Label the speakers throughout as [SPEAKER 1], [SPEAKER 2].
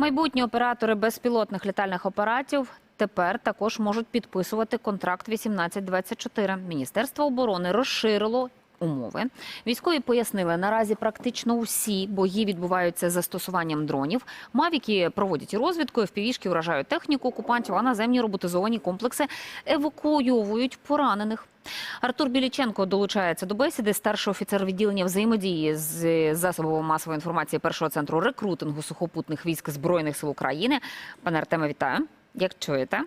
[SPEAKER 1] Майбутні оператори безпілотних літальних апаратів тепер також можуть підписувати контракт 1824. Міністерство оборони розширило. Умови військові пояснили, наразі практично усі бої відбуваються з застосуванням дронів. Мавіки проводять розвідку, впівішки вражають техніку окупантів, а наземні роботизовані комплекси евакуйовують поранених. Артур Біліченко долучається до бесіди. Старший офіцер відділення взаємодії з засобами масової інформації першого центру рекрутингу сухопутних військ збройних сил України. Пане Артеме, вітаю. Як чуєте?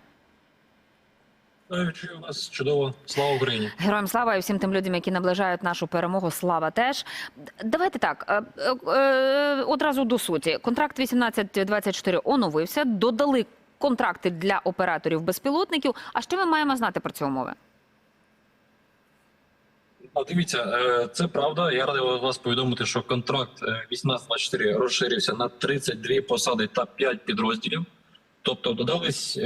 [SPEAKER 2] Чую вас чудово. Слава Україні.
[SPEAKER 1] Героям слава і всім тим людям, які наближають нашу перемогу. Слава теж. Давайте так. е, е, е, Одразу до суті. Контракт 1824 оновився. Додали контракти для операторів безпілотників. А що ми маємо знати про ці умови?
[SPEAKER 2] А дивіться, це правда. Я радий вас повідомити, що контракт е, 1824 розширився на 32 посади та 5 підрозділів. Тобто додались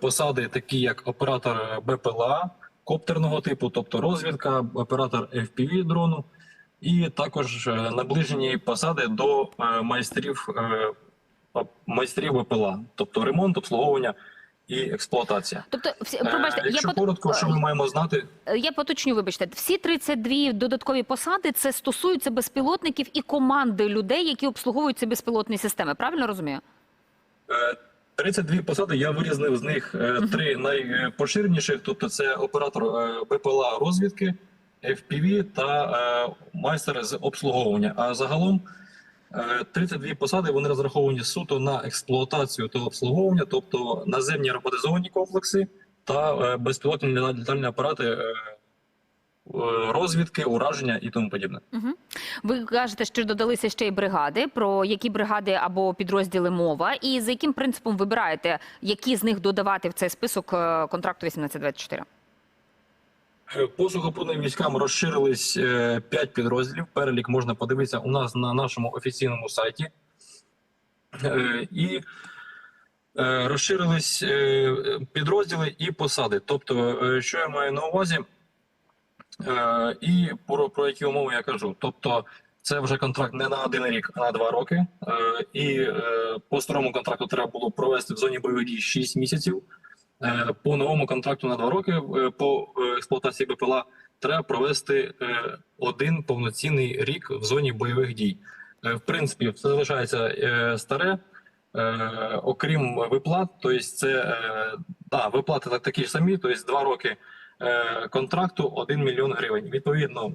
[SPEAKER 2] посади, такі як оператор БПЛА коптерного типу, тобто розвідка, оператор FPV дрону, і також е, наближені посади до е, майстрів е, майстрів БПЛА, тобто ремонт, обслуговування і експлуатація.
[SPEAKER 1] Тобто, всі,
[SPEAKER 2] Е,
[SPEAKER 1] пробачте, я
[SPEAKER 2] Якщо
[SPEAKER 1] пот-
[SPEAKER 2] коротко, що ми маємо знати,
[SPEAKER 1] Е, Я поточню, вибачте, всі 32 додаткові посади це стосуються безпілотників і команди людей, які обслуговують ці безпілотні системи. Правильно розумію?
[SPEAKER 2] Е, 32 посади. Я вирізнив з них е, три найпоширеніших. Тобто, це оператор е, БПЛА розвідки, FPV та е, майстер з обслуговування. А загалом е, 32 посади вони розраховані суто на експлуатацію та обслуговування, тобто наземні роботизовані комплекси та безпілотні літальні апарати. Е, Розвідки, ураження і тому подібне.
[SPEAKER 1] Угу. Ви кажете, що додалися ще й бригади. Про які бригади або підрозділи мова, і за яким принципом вибираєте, які з них додавати в цей список е, контракту 1824?
[SPEAKER 2] Е, По сухопутним військам розширились е, п'ять підрозділів. Перелік можна подивитися у нас на нашому офіційному сайті. І розширились підрозділи і посади. Тобто, що я маю на увазі, Е, і про, про які умови я кажу. Тобто, це вже контракт не на один рік, а на два роки. Е, І е, по старому контракту треба було провести в зоні бойових дій 6 місяців. Е, По новому контракту на два роки е, по е, експлуатації БПЛА треба провести е, один повноцінний рік в зоні бойових дій. Е, В принципі, все залишається е, старе, е, окрім виплат. Тобто, це е, да, виплати так- такі ж самі, тобто два роки контракту 1 мільйон гривень. Відповідно,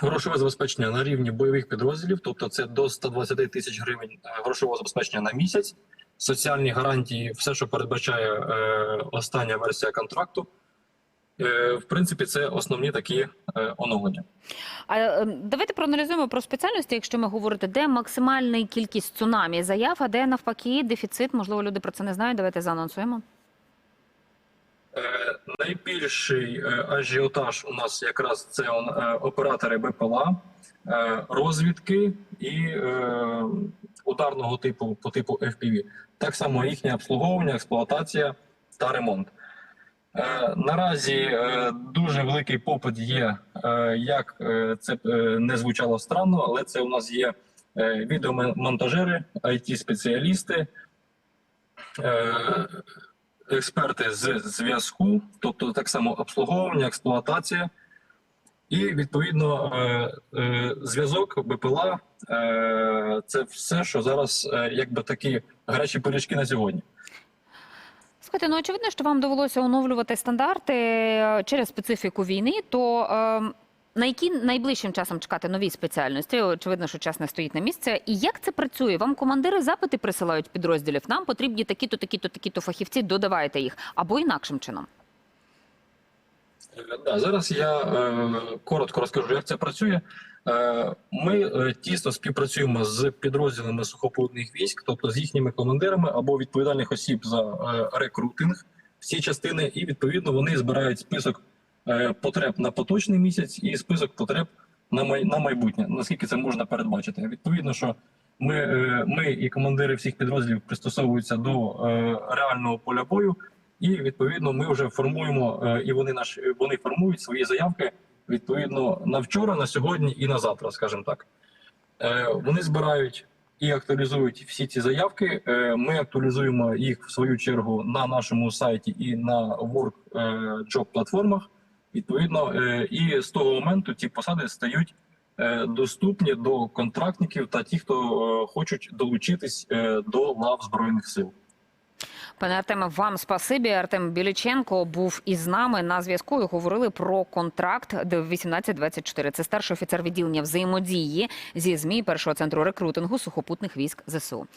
[SPEAKER 2] грошове забезпечення на рівні бойових підрозділів, тобто це до 120 тисяч гривень е, грошового забезпечення на місяць. Соціальні гарантії, все, що передбачає е, остання версія контракту. Е, в принципі, це основні такі е, оновлення.
[SPEAKER 1] А е, давайте проаналізуємо про спеціальності, якщо ми говорите, де максимальна кількість цунамі заяв, а де навпаки дефіцит. Можливо, люди про це не знають. Давайте заанонсуємо.
[SPEAKER 2] Найбільший е, ажіотаж у нас якраз це е, оператори БПЛА, е, розвідки і ударного типу по типу FPV. Так само їхнє обслуговування, експлуатація та ремонт. Наразі дуже великий попит є, як це не звучало странно, але це у нас є відеомонтажери, IT-спеціалісти, е, експерти з зв'язку, тобто так само обслуговування, експлуатація, і відповідно е, е, зв'язок БПЛА е, це все, що зараз якби такі гарячі пиріжки на сьогодні.
[SPEAKER 1] Слухайте, ну очевидно, що вам довелося оновлювати стандарти через специфіку війни. То е, на які найближчим часом чекати нові спеціальності? Очевидно, що час не стоїть на місце. І як це працює? Вам командири запити присилають підрозділів? Нам потрібні такі-то, такі-то, такі-то фахівці. Додавайте їх або інакшим чином.
[SPEAKER 2] Да, зараз я е, коротко розкажу, як це працює. Е, ми е, тісно співпрацюємо з підрозділами сухопутних військ, тобто з їхніми командирами або відповідальних осіб за е, рекрутинг всі частини, і відповідно вони збирають список потреб на поточний місяць і список потреб на май, майбутнє. Наскільки це можна передбачити? Відповідно, що ми, е, ми і командири всіх підрозділів пристосовуються до е, реального поля бою. І відповідно ми вже формуємо, е, і вони наші вони формують свої заявки відповідно на вчора, на сьогодні і на завтра, скажімо так. Е, Вони збирають і актуалізують всі ці заявки. Е, Ми актуалізуємо їх в свою чергу на нашому сайті і на work е, job платформах. Відповідно, е, і з того моменту ці посади стають е, доступні до контрактників та ті, хто е, хочуть долучитись до лав збройних сил.
[SPEAKER 1] Пане Артеме, вам спасибі. Артем Біліченко був із нами на зв'язку. і Говорили про контракт 1824. Це старший офіцер відділення взаємодії зі змі першого центру рекрутингу сухопутних військ ЗСУ.